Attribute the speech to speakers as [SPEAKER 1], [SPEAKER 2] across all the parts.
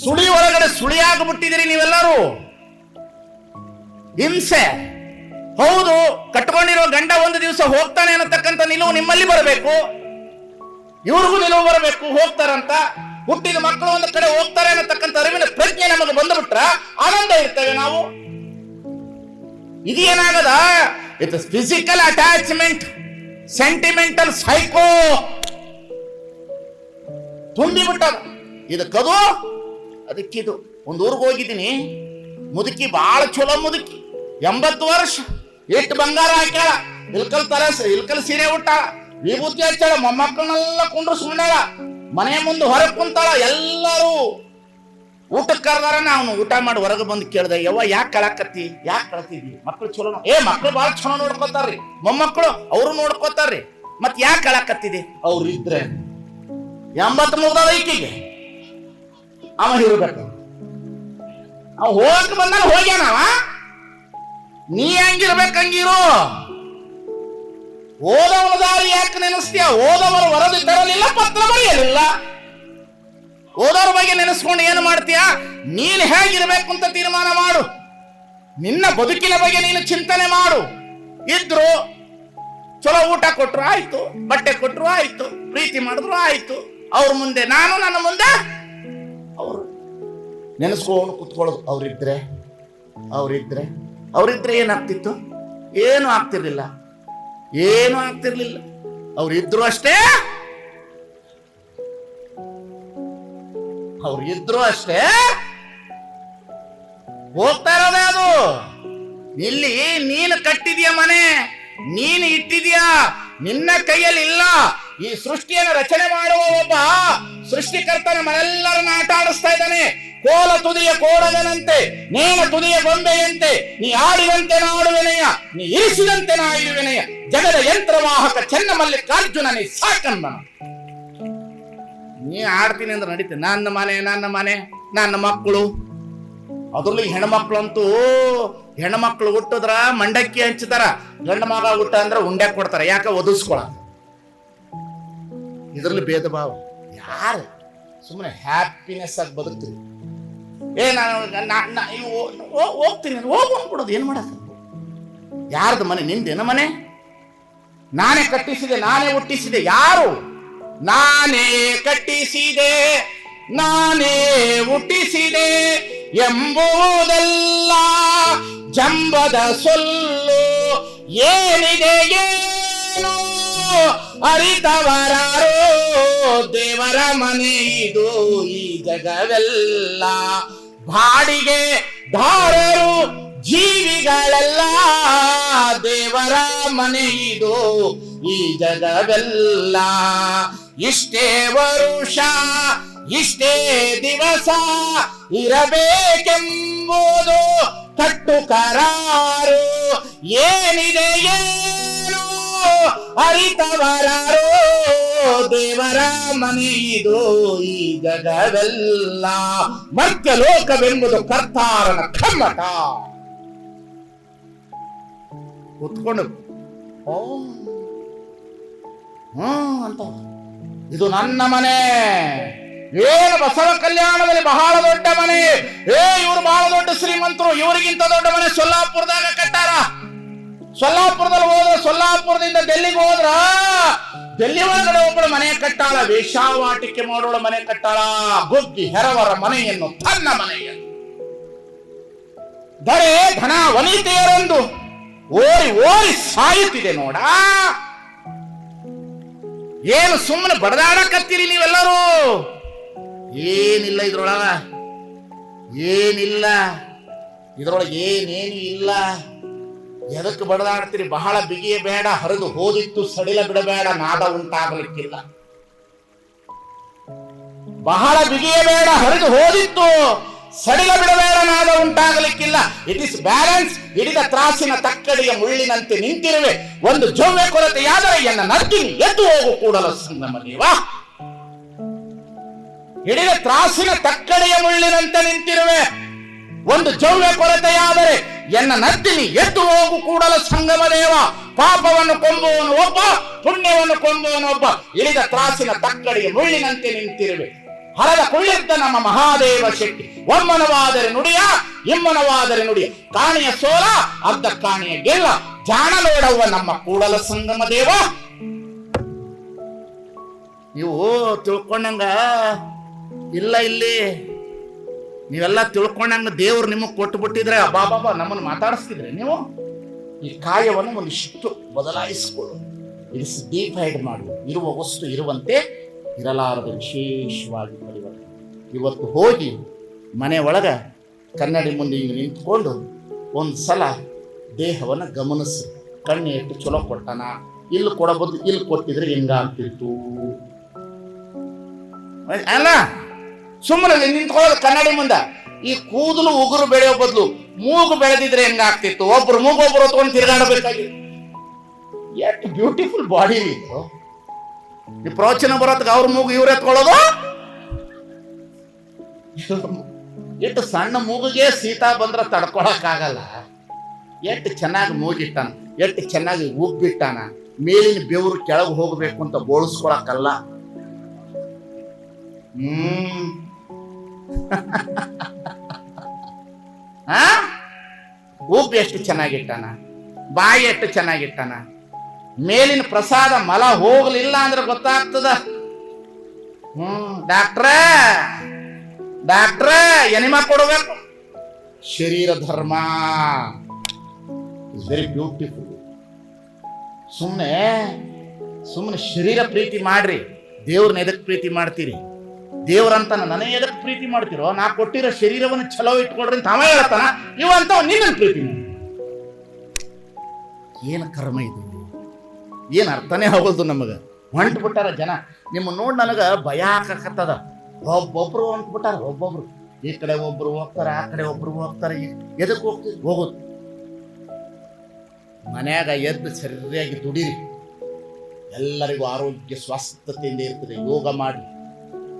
[SPEAKER 1] ಸುಳಿ ಒಳಗಡೆ ಸುಳಿಯಾಗ್ಬಿಟ್ಟಿದ್ದೀರಿ ನೀವೆಲ್ಲರೂ. ಹಿಂಸೆ. ಹೌದು, ಕಟ್ಕೊಂಡಿರೋ ಗಂಡ ಒಂದು ದಿವಸ ಹೋಗ್ತಾನೆ ಅನ್ನತಕ್ಕಂಥ ನಿಲುವು ನಿಮ್ಮಲ್ಲಿ ಬರಬೇಕು. ಇವ್ರಿಗೂ ನಿಲುವು ಬರಬೇಕು, ಹೋಗ್ತಾರಂತ. ಹುಟ್ಟಿದ ಮಕ್ಕಳು ಒಂದು ಕಡೆ ಹೋಗ್ತಾರೆ ಅನ್ನತಕ್ಕಂಥ ಅರಿವಿನ ಪ್ರಜ್ಞೆ ನಮಗೆ ಬಂದ್ಬಿಟ್ರ ಆನಂದ ಇರ್ತೇವೆ ನಾವು. ಇದೇನಾಗದ? It's physical attachment sentimental psycho ತುಂಬಿಬಿಟ್ಟ ಇದಕ್ಕದು ಅದಕ್ಕಿದು ಒಂದು ಊರಿಗೆ ಹೋಗಿದ್ದೀನಿ. ಮುದುಕಿ ಬಾಳ ಚಲೋ ಮುದುಕಿ. ಎಂಬತ್ತು ವರ್ಷ. ಎಷ್ಟು ಬಂಗಾರ ಹಾಕ್ಯಾಳ. ಇಲ್ಕಲ್ ತರ ಇಲ್ಕಲ್ ಸೀರೆ ಉಟ್ಟಾಳ ವಿಭೂತಿ ಹಚ್ಚಾಳ. ಮೊಮ್ಮಕ್ಕಳನ್ನೆಲ್ಲ ಕುಂಡ್ರು ಸುಮ್ಮನಾಳ ಮನೆ ಮುಂದೆ ಹೊರಗೆ ಕುಂತಾಳ. ಎಲ್ಲರೂ ಊಟಕ್ಕೆ ಕರೆದಾರ ಅವನು ಊಟ ಮಾಡಿ ಹೊರಗೆ ಬಂದು ಕೇಳ್ದೆ ಯವ್ವ ಯಾಕೆ ಕಳಕತ್ತಿ? ಯಾಕೆ ಕಳತಿದ್ವಿ ಮಕ್ಳು ಚಲೋ ಏ ಮಕ್ಳು ಭಾಳ ಚಲೋ ನೋಡ್ಕೋತಾರ್ರಿ. ಮೊಮ್ಮಕ್ಕಳು ಅವರು ನೋಡ್ಕೋತಾರ್ರಿ. ಮತ್ತೆ ಯಾಕೆ ಕಳಕತ್ತಿದೆ ಅವ್ರು ಇದ್ರೆ ಎಂಬತ್ತು ಮುಗ್ದದ ಈಕಿಗೆ. ಅವ ಇರ್ಬೇಕು. ಅವ ಹೋಗಕ್ ಬಂದಾಗ ಹೋಗ್ಯಾನವ ನೀ ಹೆಂಗಿರ್ಬೇಕು ಹಂಗಿರು. ಓದವನ ದಾರಿ ಯಾಕೆ ನೆನೆಸ್ತೀಯ? ಓದವರು ವರದಿ ತರಲಿಲ್ಲ, ಪತ್ರ ಬರೆಯಲಿಲ್ಲ. ಓದೋರ ಬಗ್ಗೆ ನೆನೆಸ್ಕೊಂಡು ಏನು ಮಾಡ್ತೀಯ? ನೀನು ಹೇಗಿರ್ಬೇಕು ಅಂತ ತೀರ್ಮಾನ ಮಾಡು. ನಿನ್ನ ಬದುಕಿನ ಬಗ್ಗೆ ನೀನು ಚಿಂತನೆ ಮಾಡು. ಇದ್ರು ಚಲೋ ಊಟ ಕೊಟ್ರು ಆಯ್ತು, ಬಟ್ಟೆ ಕೊಟ್ರು ಆಯ್ತು, ಪ್ರೀತಿ ಮಾಡಿದ್ರು ಆಯ್ತು. ಅವ್ರ ಮುಂದೆ, ನಾನು ನನ್ನ ಮುಂದೆ ಅವರು ನೆನೆಸ್ಕೊಂಡು ಕುತ್ಕೊಳ್ಳೋದು ಅವರಿದ್ರೆ ಅವರಿದ್ರೆ ಅವರಿದ್ರೆ ಏನಾಗ್ತಿತ್ತು ಏನು ಆಗ್ತಿರ್ಲಿಲ್ಲ. ಏನು ಆಗ್ತಿರ್ಲಿಲ್ಲ. ಅವ್ರಿದ್ರು ಅಷ್ಟೇ. ಅವ್ರು ಇದ್ರು ಅಷ್ಟೇ. ಹೋಗ್ತಾ ಇರೋದೇ ಅದು. ಇಲ್ಲಿ ನೀನು ಕಟ್ಟಿದ್ಯಾ ಮನೆ? ನೀನು ಇಟ್ಟಿದ್ಯಾ? ನಿನ್ನ ಕೈಯಲ್ಲಿ ಇಲ್ಲ ಈ ಸೃಷ್ಟಿಯನ್ನು ರಚನೆ ಮಾಡುವ ಒಬ್ಬ ಸೃಷ್ಟಿಕರ್ತನ ಮನೆಲ್ಲರನ್ನ ಆಟ ಆಡಿಸ್ತಾ ಇದ್ದಾನೆ. ಕೋಲ ತುದಿಯ ಕೋಡಗನಂತೆ ನೇನ ತುದಿಯ ಗೊಂಬೆಯಂತೆ, ನೀ ಆಡುವಂತೆ ನಾಡುವೆನೆಯ ನೀ ಇರಿಸಿದಂತೆ ನಾ ಇರುವೆನೆಯ ಜಗದ ಯಂತ್ರವಾಹಕ ಚೆನ್ನ ಮಲ್ಲಿಕಾರ್ಜುನನೇ ಸಾಕಂದನ ನೀ ಆಡ್ತೀನಿ ಅಂದ್ರೆ ನಡೀತೆ. ನನ್ನ ಮನೆ ನನ್ನ ಮನೆ ನನ್ನ ಮಕ್ಕಳು. ಅದ್ರಲ್ಲಿ ಹೆಣ್ಮಕ್ಳಂತೂ ಹೆಣ್ಮಕ್ಳು ಹುಟ್ಟಿದ್ರ ಮಂಡಕ್ಕಿ ಹಂಚ್ತಾರ. ಗಂಡ ಮಗ ಹುಟ್ಟ ಅಂದ್ರೆ ಉಂಡೆ ಕೊಡ್ತಾರ. ಯಾಕೆ? ಒದಿಸ್ಕೊಳ ಇದ್ರಲ್ಲಿ ಭೇದ ಭಾವ. ಯಾರು? ಸುಮ್ಮನೆ ಹ್ಯಾಪಿನೆಸ್ ಆಗಿ ಬದುಕ್ತೀರಿ. ಏ ನಾನು ಹೋಗ್ತೀನಿ. ಹೋಗು ಅನ್ಬಿಡೋದು ಏನು ಮಾಡಕ ಯಾರ್ದು ಮನೆ? ನಿಂದೇನ ಮನೆ? ನಾನೇ ಕಟ್ಟಿಸಿದೆ, ನಾನೇ ಹುಟ್ಟಿಸಿದೆ. ಯಾರು? ನಾನೇ ಕಟ್ಟಿಸಿದೆ. ನಾನೇ ಹುಟ್ಟಿಸಿದೆ ಎಂಬುದೆಲ್ಲ ಜಂಬದ ಸೊಲ್ಲು ಏನಿದೆ ಏನು? ಅರಿತವರಾರೋ ದೇವರ ಮನೆ ಇದು ಈ ಜಗವೆಲ್ಲ. ಬಾಡಿಗೆ ಧಾರರು ಜೀವಿಗಳೆಲ್ಲ ದೇವರ ಮನೆ ಇದು ಈ ಜಗವೆಲ್ಲ. ಇಷ್ಟೇ ವರುಷ ಇಷ್ಟೇ ದಿವಸ ಇರಬೇಕೆಂಬುದು ಕಟ್ಟು ಕರಾರು. ಏನಿದೆ ಏನು ಅರಿತವರಾರೋ. ದೇವರ ಮನೆ ಇದು ಈ ಜಗವೆಲ್ಲ. ಮರ್ತ್ಯ ಲೋಕವೆಂಬುದು ಕರ್ತಾರನ ಕಮ್ಮಟ ಕುತ್ಕೊಂಡು ಹ್ಮ್, ಅಂತ, ಇದು ನನ್ನ ಮನೆ. ಏನು ಬಸವ ಕಲ್ಯಾಣದಲ್ಲಿ ಬಹಳ ದೊಡ್ಡ ಮನೆ. ಏ, ಇವರು ಬಹಳ ದೊಡ್ಡ ಶ್ರೀಮಂತರು. ಇವರಿಗಿಂತ ದೊಡ್ಡ ಮನೆ ಸೊಲ್ಲಾಪುರದಾಗ ಕಟ್ಟಾರ. ಸೊಲ್ಲಾಪುರದಲ್ಲಿ ಹೋದ್ರೆ, ಸೊಲ್ಲಾಪುರದಿಂದ ಡೆಲ್ಲಿಗೆ ಹೋದ್ರ, ಡೆಲ್ಲಿ ಒಳಗಡೆ ಒಬ್ಬಳು ಮನೆ ಕಟ್ಟಾಳ. ವೇಷಾವಾಟಿಕೆ ಮಾಡೋಳ ಮನೆ ಕಟ್ಟಾಳ. ಬುಗ್ಗಿ, ಹೆರವರ ಮನೆಯನ್ನು, ತನ್ನ ಮನೆಯನ್ನು. ದರೆ ಧನ ವನಿತೆಯರೊಂದು ಓರಿ ಓರಿ ಸಾಯುತ್ತಿದೆ ನೋಡ. ಏನು ಸುಮ್ಮನೆ ಬಡದಾಡಕತ್ತೀರಿ ನೀವೆಲ್ಲರೂ? ಏನಿಲ್ಲ ಇದ್ರೊಳಗ. ಏನಿಲ್ಲ. ಇದ್ರೊಳಗೆ ಏನೇನು ಇಲ್ಲ. ಎದಕ್ಕೆ ಬಡದಾಡ್ತೀರಿ? ಬಹಳ ಬಿಗಿಯ ಬೇಡ. ಹರಿದು ಹೋದಿತ್ತು, ಸಡಿಲ ಬಿಡಬೇಡ. ನಾದ ಉಂಟಾಗಲಿಕ್ಕಿಲ್ಲ. ಬಹಳ ಬಿಗಿಯ ಬೇಡ. ಹರಿದು ಹೋದಿತ್ತು, ಸಡಿಲ ಬಿಡಬೇಡ. ನಾದ ಉಂಟಾಗಲಿಕ್ಕಿಲ್ಲ. ಇಟ್ ಇಸ್ ಬ್ಯಾಲೆನ್ಸ್ ಹಿಡಿದ ತ್ರಾಸಿನ ತಕ್ಕಡಿಯ ಮುಳ್ಳಿನಂತೆ ನಿಂತಿರುವೆ. ಒಂದು ಜೊವ್ವೆ ಕೊರತೆಯಾದರೆ ಎನ್ನ ನರ್ಕಿನಿ ಎದ್ದು ಹೋಗು ಕೂಡಲ ಸಂಗಮ ದೇವಾ. ಹಿಡಿದ ತ್ರಾಸಿನ ತಕ್ಕಡೆಯ ಮುಳ್ಳಿನಂತೆ ನಿಂತಿರುವೆ. ಒಂದು ಜವ್ಯ ಕೊರತೆಯಾದರೆ ಎನ್ನ ನತ್ತಿನಿ ಎದ್ದು ಹೋಗು ಕೂಡಲ ಸಂಗಮ ದೇವ. ಪಾಪವನ್ನು ಕೊಂಬುವನು ಒಬ್ಬ, ಪುಣ್ಯವನ್ನು ಕೊಂಬುವನು ಒಬ್ಬ. ಇಳಿದ ತ್ರಾಸಿನ ತಕ್ಕಡಿಯ ಮುಳ್ಳಿನಂತೆ ನಿಂತಿರುವೆ. ಹರದ ಕುಳ್ಳಿದ್ದ ನಮ್ಮ ಮಹಾದೇವ ಶೆಟ್ಟಿ. ಒಮ್ಮನವಾದರೆ ನುಡಿಯ, ಇಮ್ಮನವಾದರೆ ನುಡಿಯ. ಕಾಣಿಯ ಸೋಲ, ಅರ್ಧ ಕಾಣಿಯ ಗೆಲ್ಲ. ಜಾಣಲೋಡವ್ವ ನಮ್ಮ ಕೂಡಲ ಸಂಗಮ ದೇವ. ಇವು ತಿಳ್ಕೊಂಡಂಗ ಇಲ್ಲ ಇಲ್ಲಿ. ನೀವೆಲ್ಲ ತಿಳ್ಕೊಂಡಂಗ ದೇವ್ರು ನಿಮಗೆ ಕೊಟ್ಟು ಬಿಟ್ಟಿದ್ರೆ ಬಾಬಾ ನಮ್ಮನ್ನು ಮಾತಾಡಿಸ್ತಿದ್ರೆ ನೀವು? ಈ ಕಾಯವನ್ನು ಒಂದಿಷ್ಟು ಬದಲಾಯಿಸಿಕೊಳ್ಳು ಡಿಫೈಡ್ ಮಾಡು ಇರುವ ವಸ್ತು ಇರುವಂತೆ ಇರಲಾರದ ವಿಶೇಷವಾಗಿ ಪರಿವರ್ತನೆ. ಇವತ್ತು ಹೋಗಿ ಮನೆ ಒಳಗೆ ಕನ್ನಡಿ ಮುಂದೆ ಹಿಂಗೆ ನಿಂತ್ಕೊಂಡು ಒಂದು ಸಲ ದೇಹವನ್ನು ಗಮನಿಸಿ. ಕಣ್ಣು ಎಷ್ಟು ಚಲೋ ಕೊಟ್ಟನ? ಇಲ್ಲಿ ಕೊಡಬಹುದು, ಇಲ್ಲಿ ಕೊಟ್ಟಿದ್ರೆ ಹೆಂಗಾಗ್ತಿತ್ತು? ಅಲ್ಲ ಸುಮ್ಮನೆ ನಿಂತ್ಕೊಳ್ಳೋದು ಕನ್ನಡಿ ಮುಂದೆ. ಈ ಕೂದಲು ಉಗುರು ಬೆಳೆಯೋ ಬದಲು ಮೂಗು ಬೆಳೆದಿದ್ರೆ ಹೆಂಗಾಗ್ತಿತ್ತು? ಒಬ್ರು ಮೂಗು ಒಬ್ರು ಹೊತ್ಕೊಂಡು ತಿರುಗಾಡಬೇಕಾಗಿ. ಎಷ್ಟು ಬ್ಯೂಟಿಫುಲ್ ಬಾಡಿ ಇದು? ಈ ಪ್ರವಚನ ಬರೋದಕ್ಕೆ ಅವ್ರ ಮೂಗು ಇವ್ರು ಎತ್ಕೊಳ್ಳೋದು? ಎಷ್ಟು ಸಣ್ಣ ಮೂಗಿಗೆ ಸೀತಾ ಬಂದ್ರೆ ತಡ್ಕೊಳಕ್ಕಾಗಲ್ಲ. ಎಷ್ಟು ಚೆನ್ನಾಗಿ ಮೂಗಿಟ್ಟಾನ ಎಷ್ಟು ಚೆನ್ನಾಗಿ ಉಬ್ಬಿಟ್ಟಾನ, ಮೇಲಿನ ಬೆವರು ಕೆಳಗೆ ಹೋಗಬೇಕು ಅಂತ ಬೋಳಿಸ್ಕೊಳಕ್ಕಲ್ಲ. ಹ್ಮ್. ಉಬ್ಬು ಎಷ್ಟು ಚೆನ್ನಾಗಿಟ್ಟಾನ? ಬಾಯಿ ಎಷ್ಟು ಚೆನ್ನಾಗಿಟ್ಟಾನ? ಮೇಲಿನ ಪ್ರಸಾದ ಮಲ ಹೋಗ್ಲಿಲ್ಲ ಅಂದ್ರೆ ಗೊತ್ತಾಗ್ತದ. ಹ್ಮ್, ಡಾಕ್ಟ್ರ ಡಾಕ್ಟ್ರ, ಎನಿಮಾ ಕೊಡಬೇಕು. ಶರೀರ ಧರ್ಮ. ವೆರಿ ಬ್ಯೂಟಿಫುಲ್ ಸುಮ್ಮನೆ ಸುಮ್ಮನೆ ಶರೀರ ಪ್ರೀತಿ ಮಾಡ್ರಿ. ದೇವ್ರನ್ನ ಎದಕ್ ಪ್ರೀತಿ ಮಾಡ್ತೀರಿ? ದೇವ್ರಂತ ನನಗೆ ಎದಕ್ಕೆ ಪ್ರೀತಿ ಮಾಡ್ತಿರೋ, ನಾ ಕೊಟ್ಟಿರೋ ಶರೀರವನ್ನು ಚಲೋ ಇಟ್ಕೊಡ್ರಿ ಅಂತ ಅವ ಹೇಳ್ತಾನ ಇವಂತ ನಿನ್ನ ಪ್ರೀತಿ. ಏನು ಕರ್ಮ ಇದು? ಏನು ಅರ್ಥನೇ ಆಗೋದು ನಮಗೆ? ಹೊಂಟು ಬಿಟ್ಟಾರ ಜನ. ನಿಮ್ಮ ನೋಡಿ ನನಗೆ ಭಯ ಹಾಕಕತ್ತದ. ಒಬ್ಬೊಬ್ರು ಹೊಂಟು ಬಿಟ್ಟಾರ, ಒಬ್ಬೊಬ್ರು. ಈ ಕಡೆ ಒಬ್ರು ಹೋಗ್ತಾರೆ, ಆ ಕಡೆ ಒಬ್ರು ಹೋಗ್ತಾರೆ ಎದಕ್ಕೆ ಹೋಗ್ತೀವಿ ಹೋಗೋದು ಮನ್ಯಾಗ ಎದ್ದು ಸರಿಯಾಗಿ ದುಡಿರಿ. ಎಲ್ಲರಿಗೂ ಆರೋಗ್ಯ ಸ್ವಸ್ಥತೆಯಿಂದ ಇರ್ತದೆ. ಯೋಗ ಮಾಡಿ.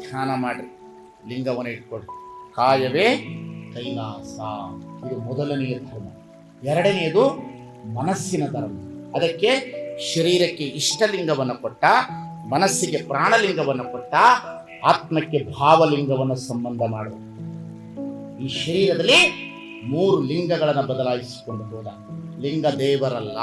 [SPEAKER 1] ಧ್ಯಾನ ಮಾಡಿ ಲಿಂಗವನ್ನು ಇಟ್ಕೊಳ್ರಿ. ಕಾಯವೇ ಕೈಲಾಸ. ಇದು ಮೊದಲನೆಯ ಧರ್ಮ. ಎರಡನೆಯದು ಮನಸ್ಸಿನ ಧರ್ಮ. ಅದಕ್ಕೆ ಶರೀರಕ್ಕೆ ಇಷ್ಟಲಿಂಗವನ್ನು ಕೊಟ್ಟ, ಮನಸ್ಸಿಗೆ ಪ್ರಾಣಲಿಂಗವನ್ನು ಕೊಟ್ಟ, ಆತ್ಮಕ್ಕೆ ಭಾವಲಿಂಗವನ್ನು ಸಂಬಂಧ ಮಾಡುವ ಈ ಶರೀರದಲ್ಲಿ ಮೂರು ಲಿಂಗಗಳನ್ನು ಬದಲಾಯಿಸಿಕೊಂಡು ಹೋದ. ಲಿಂಗ ದೇವರಲ್ಲ